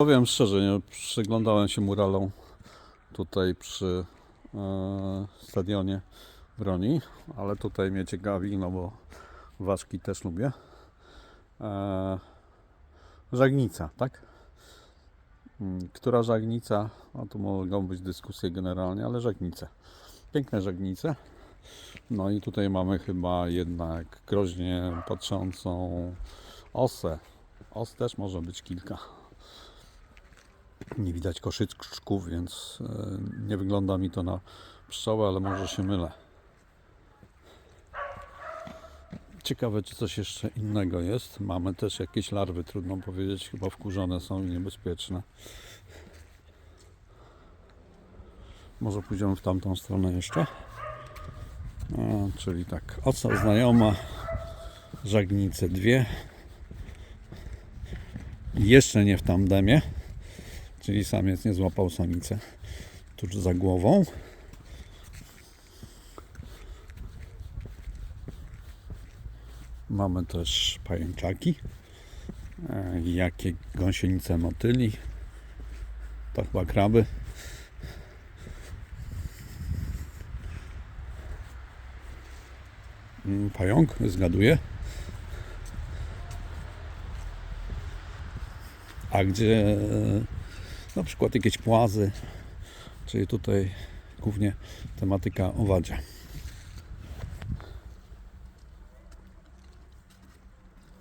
Powiem szczerze, nie przyglądałem się muralom tutaj przy e, stadionie broni, ale tutaj mnie ciekawi, no bo ważki też lubię. E, żagnica, tak? Mm, Która żagnica? No tu mogą być dyskusje generalnie, ale żagnice. Piękne żagnice. No i tutaj mamy chyba jednak groźnie patrzącą osę. Os też może być kilka. Nie widać koszyczków, więc e, nie wygląda mi to na pszczołę, ale może się mylę. Ciekawe, czy coś jeszcze innego jest. Mamy też jakieś larwy, trudno powiedzieć, chyba wkurzone są i niebezpieczne. Może pójdziemy w tamtą stronę jeszcze. A, czyli tak, osa znajoma, żagnice dwie. Jeszcze nie w tandemie. Czyli samiec nie złapał samicę tuż za głową. Mamy też pajęczaki. E, Jakie gąsienice motyli. To chyba kraby. Mm, Pająk, zgaduję. A gdzie na przykład jakieś płazy, czyli tutaj głównie tematyka owadzia.